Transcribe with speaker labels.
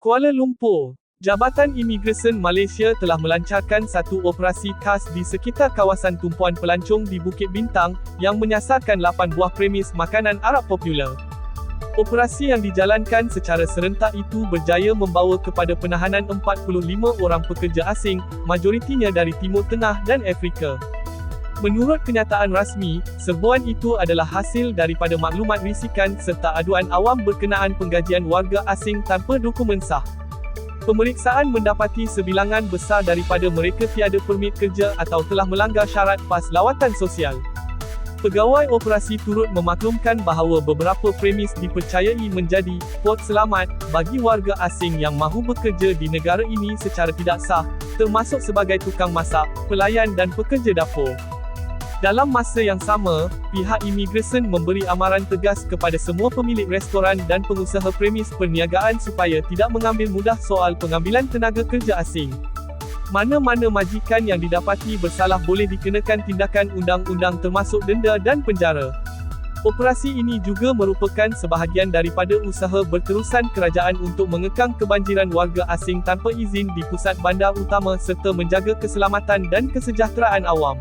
Speaker 1: Kuala Lumpur, Jabatan Imigresen Malaysia telah melancarkan satu operasi khas di sekitar kawasan tumpuan pelancong di Bukit Bintang, yang menyasarkan 8 buah premis makanan Arab popular. Operasi yang dijalankan secara serentak itu berjaya membawa kepada penahanan 45 orang pekerja asing, majoritinya dari Timur Tengah dan Afrika. Menurut kenyataan rasmi, serbuan itu adalah hasil daripada maklumat risikan serta aduan awam berkenaan penggajian warga asing tanpa dokumen sah. Pemeriksaan mendapati sebilangan besar daripada mereka tiada permit kerja atau telah melanggar syarat PAS lawatan sosial. Pegawai operasi turut memaklumkan bahawa beberapa premis dipercayai menjadi pot selamat bagi warga asing yang mahu bekerja di negara ini secara tidak sah, termasuk sebagai tukang masak, pelayan dan pekerja dapur. Dalam masa yang sama, pihak imigresen memberi amaran tegas kepada semua pemilik restoran dan pengusaha premis perniagaan supaya tidak mengambil mudah soal pengambilan tenaga kerja asing. Mana-mana majikan yang didapati bersalah boleh dikenakan tindakan undang-undang termasuk denda dan penjara. Operasi ini juga merupakan sebahagian daripada usaha berterusan kerajaan untuk mengekang kebanjiran warga asing tanpa izin di pusat bandar utama serta menjaga keselamatan dan kesejahteraan awam.